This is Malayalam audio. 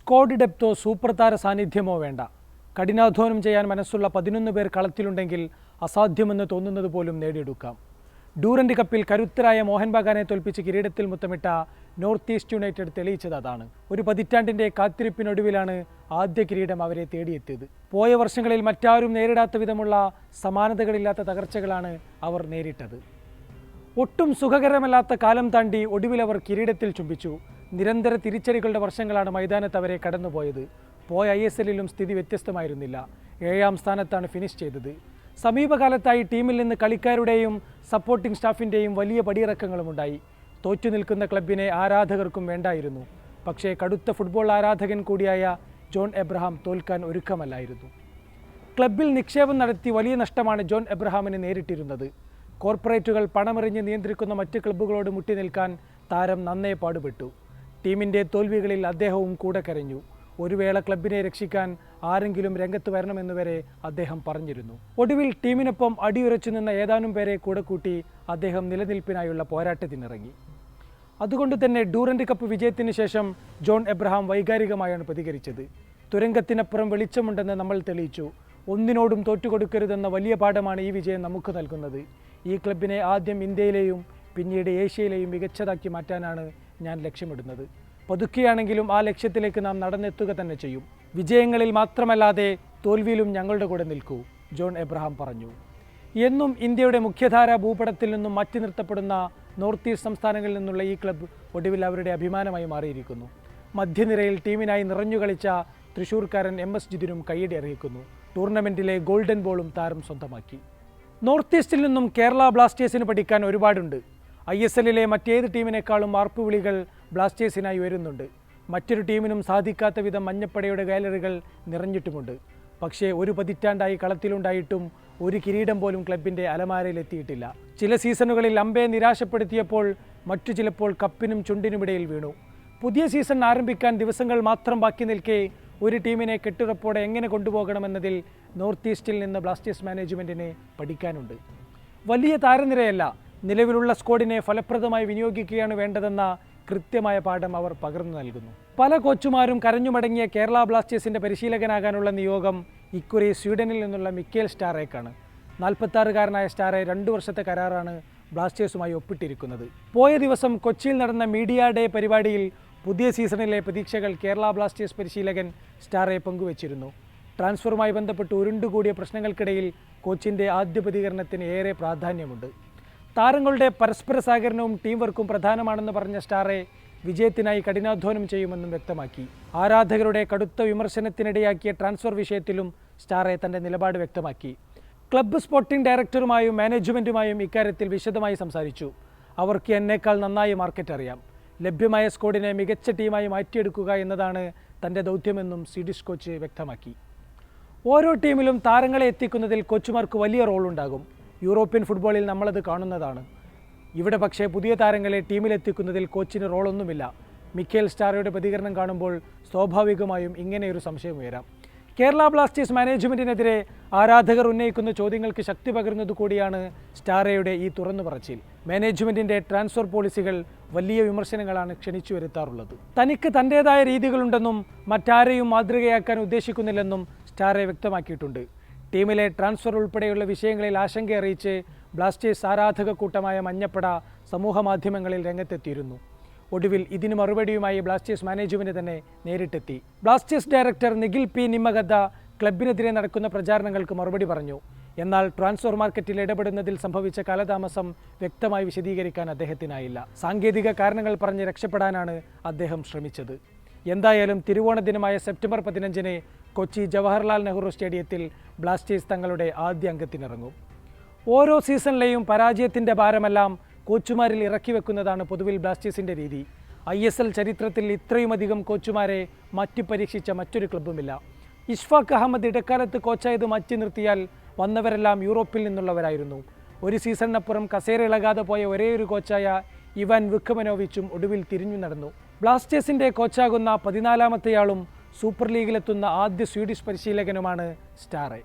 സ്കോഡ് ഡെപ്തോ സൂപ്പർ താര സാന്നിധ്യമോ വേണ്ട. കഠിനാധ്വാനം ചെയ്യാൻ മനസ്സുള്ള പതിനൊന്ന് പേർ കളത്തിലുണ്ടെങ്കിൽ അസാധ്യമെന്ന് തോന്നുന്നത് പോലും നേടിയെടുക്കാം. ഡൂറന്റ് കപ്പിൽ കരുത്തരായ മോഹൻ ബഗാനെ തോൽപ്പിച്ച് കിരീടത്തിൽ മുത്തമിട്ട നോർത്ത് ഈസ്റ്റ് യുണൈറ്റഡ് തെളിയിച്ചത് അതാണ്. ഒരു പതിറ്റാണ്ടിന്റെ കാത്തിരിപ്പിനൊടുവിലാണ് ആദ്യ കിരീടം അവരെ തേടിയെത്തിയത്. പോയ വർഷങ്ങളിൽ മറ്റാരും നേരിടാത്ത വിധമുള്ള സമാനതകളില്ലാത്ത തകർച്ചകളാണ് അവർ നേരിട്ടത്. ഒട്ടും സുഖകരമല്ലാത്ത കാലം താണ്ടി ഒടുവിൽ അവർ കിരീടത്തിൽ ചുംബിച്ചു. നിരന്തര തിരിച്ചടികളുടെ വർഷങ്ങളാണ് മൈതാനത്ത് അവരെ കടന്നുപോയത്. പോയ ഐ എസ് എല്ലിലും സ്ഥിതി വ്യത്യസ്തമായിരുന്നില്ല. ഏഴാം സ്ഥാനത്താണ് ഫിനിഷ് ചെയ്തത്. സമീപകാലത്തായി ടീമിൽ നിന്ന് കളിക്കാരുടെയും സപ്പോർട്ടിംഗ് സ്റ്റാഫിന്റെയും വലിയ പടിയിറക്കങ്ങളുമുണ്ടായി തോറ്റു നിൽക്കുന്ന ക്ലബിനെ ആരാധകർക്കും വേണ്ടായിരുന്നു. പക്ഷേ കടുത്ത ഫുട്ബോൾ ആരാധകൻ കൂടിയായ ജോൺ എബ്രഹാം തോൽക്കാൻ ഒരുക്കമല്ലായിരുന്നു. ക്ലബിൽ നിക്ഷേപം നടത്തി വലിയ നഷ്ടമാണ് ജോൺ എബ്രഹാമിന് നേരിട്ടിരുന്നത്. കോർപ്പറേറ്റുകൾ പണമെറിഞ്ഞ് നിയന്ത്രിക്കുന്ന മറ്റ് ക്ലബ്ബുകളോട് മുട്ടി നിൽക്കാൻ താരം നന്നേ പാടുപെട്ടു. ടീമിന്റെ തോൽവികളിൽ അദ്ദേഹവും കൂടെ കരഞ്ഞു. ഒരു വേള ക്ലബിനെ രക്ഷിക്കാൻ ആരെങ്കിലും രംഗത്ത് വരണമെന്ന് വരെ അദ്ദേഹം പറഞ്ഞിരുന്നു. ഒടുവിൽ ടീമിനൊപ്പം അടിയുറച്ചു നിന്ന ഏതാനും പേരെ കൂടെ കൂട്ടി അദ്ദേഹം നിലനിൽപ്പിനായുള്ള പോരാട്ടത്തിനിറങ്ങി. അതുകൊണ്ട് തന്നെ ഡൂറൻഡ് കപ്പ് വിജയത്തിന് ശേഷം ജോൺ എബ്രഹാം വൈകാരികമായാണ് പ്രതികരിച്ചത്. തുരങ്കത്തിനപ്പുറം വെളിച്ചമുണ്ടെന്ന് നമ്മൾ തെളിയിച്ചു. ഒന്നിനോടും തോറ്റുകൊടുക്കരുതെന്ന വലിയ പാഠമാണ് ഈ വിജയം നമുക്ക് നൽകുന്നത്. ഈ ക്ലബിനെ ആദ്യം ഇന്ത്യയിലെയും പിന്നീട് ഏഷ്യയിലെയും മികച്ചതാക്കി മാറ്റാനാണ് ഞാൻ ലക്ഷ്യമിടുന്നത്. പതുക്കെയാണെങ്കിലും ആ ലക്ഷ്യത്തിലേക്ക് നാം നടന്നെത്തുക തന്നെ ചെയ്യും. വിജയങ്ങളിൽ മാത്രമല്ലാതെ തോൽവിയിലും ഞങ്ങളുടെ കൂടെ നിൽക്കൂ ജോൺ എബ്രഹാം പറഞ്ഞു. എന്നും ഇന്ത്യയുടെ മുഖ്യധാര ഭൂപടത്തിൽ നിന്നും മാറ്റി നിർത്തപ്പെടുന്ന നോർത്ത് ഈസ്റ്റ് സംസ്ഥാനങ്ങളിൽ നിന്നുള്ള ഈ ക്ലബ്ബ് ഒടുവിൽ അവരുടെ അഭിമാനമായി മാറിയിരിക്കുന്നു. മധ്യനിരയിൽ ടീമിനായി നിറഞ്ഞു കളിച്ച തൃശൂർക്കാരൻ എം എസ് ജിതിനും കൈയടി അറിയിക്കുന്നു ടൂർണമെന്റിലെ ഗോൾഡൻ ബോളും താരം സ്വന്തമാക്കി. നോർത്ത് ഈസ്റ്റിൽ നിന്നും കേരള ബ്ലാസ്റ്റേഴ്സിന് പഠിക്കാൻ ഒരുപാടുണ്ട്. ഐ എസ് എല്ലിലെ മറ്റേത് ടീമിനേക്കാളും ആർപ്പുവിളികൾ ബ്ലാസ്റ്റേഴ്സിനായി ഉയരുന്നുണ്ട്. മറ്റൊരു ടീമിനും സാധിക്കാത്ത വിധം മഞ്ഞപ്പടയുടെ ഗാലറികൾ നിറഞ്ഞിട്ടുമുണ്ട്. പക്ഷേ ഒരു പതിറ്റാണ്ടായി കളത്തിലുണ്ടായിട്ടും ഒരു കിരീടം പോലും ക്ലബിന്റെ അലമാരയിലെത്തിയിട്ടില്ല. ചില സീസണുകളിൽ അമ്പയെ നിരാശപ്പെടുത്തിയപ്പോൾ മറ്റു ചിലപ്പോൾ കപ്പിനും ചുണ്ടിനുമിടയിൽ വീണു. പുതിയ സീസൺ ആരംഭിക്കാൻ ദിവസങ്ങൾ മാത്രം ബാക്കി നിൽക്കെ ഒരു ടീമിനെ കെട്ടുറപ്പോടെ എങ്ങനെ കൊണ്ടുപോകണമെന്നതിൽ നോർത്ത് ഈസ്റ്റിൽ നിന്ന് ബ്ലാസ്റ്റേഴ്സ് മാനേജ്മെന്റിന് പഠിക്കാനുണ്ട്. വലിയ താരനിരയല്ല നിലവിലുള്ള സ്ക്വാഡിനെ ഫലപ്രദമായി വിനിയോഗിക്കുകയാണ് വേണ്ടതെന്ന കൃത്യമായ പാഠം അവർ പകർന്നു നൽകുന്നു. പല കോച്ചുമാരും കരഞ്ഞുമടങ്ങിയ കേരള ബ്ലാസ്റ്റേഴ്സിന്റെ പരിശീലകനാകാനുള്ള നിയോഗം ഇക്കുറി സ്വീഡനിൽ നിന്നുള്ള മിക്കേൽ സ്റ്റാറേക്കാണ്. നാൽപ്പത്താറുകാരനായ സ്റ്റാറെ രണ്ടു വർഷത്തെ കരാറാണ് ബ്ലാസ്റ്റേഴ്സുമായി ഒപ്പിട്ടിരിക്കുന്നത്. പോയ ദിവസം കൊച്ചിയിൽ നടന്ന മീഡിയ ഡേ പരിപാടിയിൽ പുതിയ സീസണിലെ പ്രതീക്ഷകൾ കേരള ബ്ലാസ്റ്റേഴ്സ് പരിശീലകൻ സ്റ്റാറെ പങ്കുവച്ചിരുന്നു. ട്രാൻസ്ഫറുമായി ബന്ധപ്പെട്ട് ഉരുണ്ടുകൂടിയ പ്രശ്നങ്ങൾക്കിടയിൽ കോച്ചിന്റെ ആദ്യ പ്രതികരണത്തിന് ഏറെ പ്രാധാന്യമുണ്ട്. താരങ്ങളുടെ പരസ്പര സഹകരണവും ടീം വർക്കും പ്രധാനമാണെന്ന് പറഞ്ഞ സ്റ്റാറെ വിജയത്തിനായി കഠിനാധ്വാനം ചെയ്യുമെന്നും വ്യക്തമാക്കി. ആരാധകരുടെ കടുത്ത വിമർശനത്തിനിടയാക്കിയ ട്രാൻസ്ഫർ വിഷയത്തിലും സ്റ്റാറെ തന്റെ നിലപാട് വ്യക്തമാക്കി. ക്ലബ്ബ് സ്പോർട്ടിംഗ് ഡയറക്ടറുമായും മാനേജ്മെന്റുമായും ഇക്കാര്യത്തിൽ വിശദമായി സംസാരിച്ചു. അവർക്ക് എന്നേക്കാൾ നന്നായി മാർക്കറ്റ് അറിയാം. ലഭ്യമായ സ്കോഡിനെ മികച്ച ടീമായി മാറ്റിയെടുക്കുക എന്നതാണ് തന്റെ ദൗത്യമെന്നും സ്വീഡിഷ് കോച്ച് വ്യക്തമാക്കി. ഓരോ ടീമിലും താരങ്ങളെ എത്തിക്കുന്നതിൽ കോച്ചുമാർക്ക് വലിയ റോളുണ്ടാകും യൂറോപ്യൻ ഫുട്ബോളിൽ നമ്മളത് കാണുന്നതാണ്. ഇവിടെ പക്ഷേ പുതിയ താരങ്ങളെ ടീമിലെത്തിക്കുന്നതിൽ കോച്ചിന് റോളൊന്നുമില്ല. മിക്കേൽ സ്റ്റാറയുടെ പ്രതികരണം കാണുമ്പോൾ സ്വാഭാവികമായും ഇങ്ങനെയൊരു സംശയം ഉയരാം. കേരള ബ്ലാസ്റ്റേഴ്സ് മാനേജ്മെന്റിനെതിരെ ആരാധകർ ഉന്നയിക്കുന്ന ചോദ്യങ്ങൾക്ക് ശക്തി പകരുന്നത് കൂടിയാണ് സ്റ്റാറയുടെ ഈ തുറന്നു പറച്ചിൽ. മാനേജ്മെന്റിന്റെ ട്രാൻസ്ഫർ പോളിസികൾ വലിയ വിമർശനങ്ങളാണ് ക്ഷണിച്ചു വരുത്താറുള്ളത്. തനിക്ക് തന്റേതായ രീതികളുണ്ടെന്നും മറ്റാരെയും മാതൃകയാക്കാൻ ഉദ്ദേശിക്കുന്നില്ലെന്നും സ്റ്റാറെ വ്യക്തമാക്കിയിട്ടുണ്ട്. ടീമിലെ ട്രാൻസ്ഫർ ഉൾപ്പെടെയുള്ള വിഷയങ്ങളിൽ ആശങ്ക അറിയിച്ച് ബ്ലാസ്റ്റേഴ്സ് ആരാധക കൂട്ടമായ മഞ്ഞപ്പട സമൂഹ മാധ്യമങ്ങളിൽ രംഗത്തെത്തിയിരുന്നു. ഒടുവിൽ ഇതിന് മറുപടിയുമായി ബ്ലാസ്റ്റേഴ്സ് മാനേജ്മെന്റ് തന്നെ നേരിട്ടെത്തി. Blasters director Nikhil P. Nimmagadda ക്ലബിനെതിരെ നടക്കുന്ന പ്രചാരണങ്ങൾക്ക് മറുപടി പറഞ്ഞു. എന്നാൽ ട്രാൻസ്ഫർ മാർക്കറ്റിൽ ഇടപെടുന്നതിൽ സംഭവിച്ച കാലതാമസം വ്യക്തമായി വിശദീകരിക്കാൻ അദ്ദേഹത്തിനായില്ല. സാങ്കേതിക കാരണങ്ങൾ പറഞ്ഞ് രക്ഷപ്പെടാനാണ് അദ്ദേഹം ശ്രമിച്ചത്. എന്തായാലും തിരുവോണ ദിനമായ സെപ്റ്റംബർ പതിനഞ്ചിന് കൊച്ചി ജവഹർലാൽ നെഹ്റു സ്റ്റേഡിയത്തിൽ ബ്ലാസ്റ്റേഴ്സ് തങ്ങളുടെ ആദ്യ അംഗത്തിനിറങ്ങും. ഓരോ സീസണിലെയും പരാജയത്തിന്റെ ഭാരമെല്ലാം കോച്ചുമാരിൽ ഇറക്കി വെക്കുന്നതാണ് പൊതുവിൽ ബ്ലാസ്റ്റേഴ്സിന്റെ രീതി. ഐ എസ് എൽ ചരിത്രത്തിൽ ഇത്രയുമധികം കോച്ചുമാരെ മാറ്റി പരീക്ഷിച്ച മറ്റൊരു ക്ലബ്ബുമില്ല. ഇഷ്ഫാഖ് അഹമ്മദ് ഇടക്കാലത്ത് കോച്ചായത് മാറ്റി നിർത്തിയാൽ വന്നവരെല്ലാം യൂറോപ്പിൽ നിന്നുള്ളവരായിരുന്നു. ഒരു സീസണിനപ്പുറം കസേര ഇളകാതെ പോയ ഒരേയൊരു കോച്ചായ ഇവാൻ വിഖമനോവിച്ചും ഒടുവിൽ തിരിഞ്ഞു നടന്നു. ബ്ലാസ്റ്റേഴ്സിന്റെ കോച്ചാകുന്ന പതിനാലാമത്തെയാളും സൂപ്പർ ലീഗിലെത്തുന്ന ആദ്യ സ്വീഡിഷ് പരിശീലകനുമാണ് സ്റ്റാറെ.